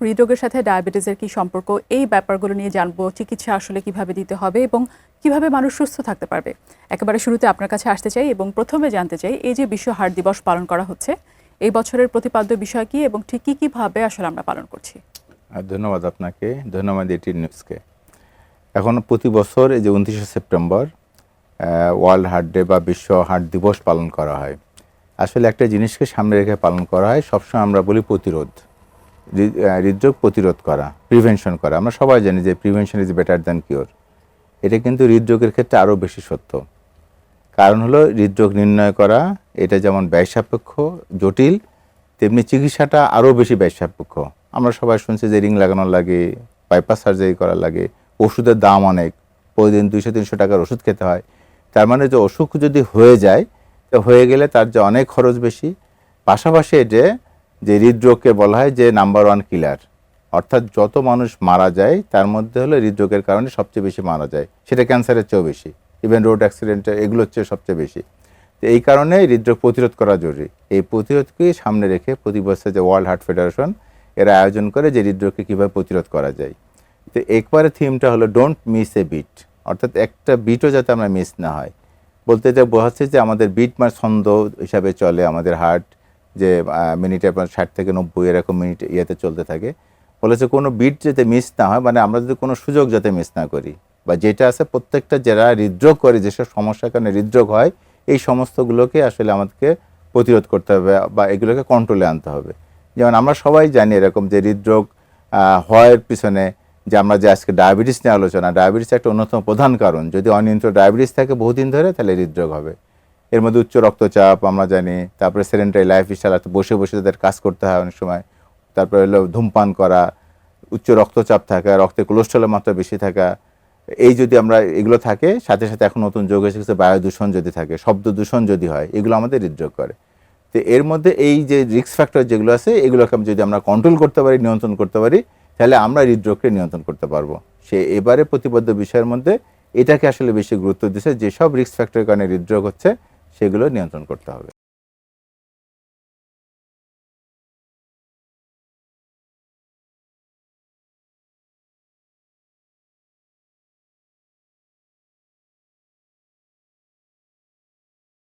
হৃদরোগের সাথে ডায়াবেটিসের কি সম্পর্ক? এই ব্যাপারগুলো নিয়ে জানব। চিকিৎসা আসলে কীভাবে দিতে হবে এবং কীভাবে মানুষ সুস্থ থাকতে পারবে? একেবারে শুরুতে আপনার কাছে আসতে চাই এবং প্রথমে জানতে চাই, এই যে বিশ্ব হার্ট দিবস পালন করা হচ্ছে, এই বছরের প্রতিপাদ্য বিষয় কি এবং ঠিক কী কীভাবে আসলে আমরা পালন করছি? ধন্যবাদ আপনাকে। ধন্যবাদ এটি নিউজকে এখন প্রতি বছর এই যে উনত্রিশে সেপ্টেম্বর ওয়ার্ল্ড হার্ট ডে বা বিশ্ব হার্ট দিবস পালন করা হয়। আসলে একটা জিনিসকে সামনে রেখে পালন করা হয়, সবসময় আমরা বলি প্রতিরোধ। হৃদরোগ প্রতিরোধ করা প্রিভেনশন করা। আমরা সবাই জানি যে prevention is better than cure এটা কিন্তু হৃদরোগের ক্ষেত্রে আরও বেশি সত্য। কারণ হলো হৃদরোগ নির্ণয় করা, এটা যেমন ব্যয় সাপেক্ষ জটিল, তেমনি চিকিৎসাটা আরও বেশি ব্যয় সাপেক্ষ আমরা সবাই শুনছি যে রিং লাগানো লাগে বাইপাস সার্জারি করা লাগে, ওষুধের দাম অনেক, প্রতিদিন দুইশো, তিনশো টাকার ওষুধ খেতে হয়। তার মানে যে অসুখ যদি হয়ে যায়, তো হয়ে গেলে তার যে অনেক খরচ বেশি। পাশাপাশি যে যে হৃদরোগকে বলা হয় যে নাম্বার ওয়ান কিলার। অর্থাৎ যত মানুষ মারা যায়, তার মধ্যে হলো হৃদরোগের কারণে সবচেয়ে বেশি মারা যায়। সেটা ক্যান্সারের চেয়েও বেশি। ইভেন রোড অ্যাক্সিডেন্টে এগুলোর চেয়ে সবচেয়ে বেশি। তো এই কারণে হৃদরোগ প্রতিরোধ করা জরুরি। এই প্রতিরোধকে সামনে রেখে প্রতি বছর যে ওয়ার্ল্ড হার্ট ফেডারেশন এরা আয়োজন করে যে হৃদরোগকে কীভাবে প্রতিরোধ করা যায়। তো একবারে থিমটা হলো ডোন্ট মিস এ বিট অর্থাৎ একটা বিটও যাতে আমরা মিস না হয়। বলতে এটা বোঝাচ্ছে যে আমাদের বিট মানে ছন্দ হিসাবে চলে আমাদের হার্ট যে মিনিটে আপনার ষাট থেকে নব্বই এরকম মিনিট ইয়েতে চলতে থাকে। ফলে বলেছে কোনো বিট যাতে মিস না হয় মানে আমরা যদি কোনো সুযোগ যাতে মিস না করি, বা যেটা আছে প্রত্যেকটা যারা হৃদরোগ করে, যেসব সমস্যার কারণে হৃদরোগ হয়, এই সমস্তগুলোকে আসলে আমাদেরকে প্রতিরোধ করতে হবে, বা এগুলোকে কন্ট্রোলে আনতে হবে। যেমন আমরা সবাই জানি এরকম যে হৃদরোগ হওয়ার পিছনে যে আমরা যে আজকে ডায়াবেটিস নিয়ে আলোচনা ডায়াবেটিস একটা অন্যতম প্রধান কারণ। যদি অনিয়ন্ত্রিত ডায়াবেটিস থাকে বহুদিন ধরে, তাহলে হৃদরোগ হবে। এর মধ্যে উচ্চ রক্তচাপ, আমরা জানি। তারপরে সেরেন্টারি লাইফ স্টাইল বসে বসে তাদের কাজ করতে হয় অনেক সময়। তারপরে হলো ধূমপান করা, উচ্চ রক্তচাপ থাকা, রক্তে কোলেস্ট্রলের মাত্রা বেশি থাকা। এই যদি আমরা এগুলো থাকে, সাথে সাথে এখন নতুন যোগ এসেছে বায়ু দূষণ যদি থাকে, শব্দ দূষণ যদি হয়, এগুলো আমাদের হৃদরোগ করে। তো এর মধ্যে এই যে রিক্স ফ্যাক্টর যেগুলো আছে, এগুলোকে যদি আমরা কন্ট্রোল করতে পারি, নিয়ন্ত্রণ করতে পারি, তাহলে আমরা হৃদরোগকে নিয়ন্ত্রণ করতে পারব। সে এবারে প্রতিবদ্ধ বিষয়ের মধ্যে এটাকে আসলে বেশি গুরুত্ব দিচ্ছে যেসব রিক্স ফ্যাক্টরের কারণে হৃদরোগ হচ্ছে। সেগুলো নিয়ন্ত্রণ করতে হবে।